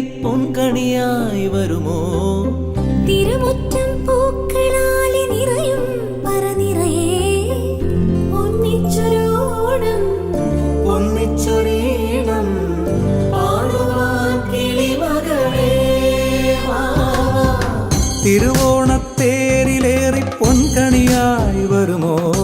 പൊൻകണിയായി വരുമോ? തിരുമുറ്റം പൂക്കളാലെ നിറയും പറനിറയെ ഒന്നിച്ചൊരോണം ഒന്നിച്ചൊരീണം. പാടുവാൻ വാ, വാ. തിരുവോണത്തേരിലേറി പൊൻകണിയായി വരുമോ?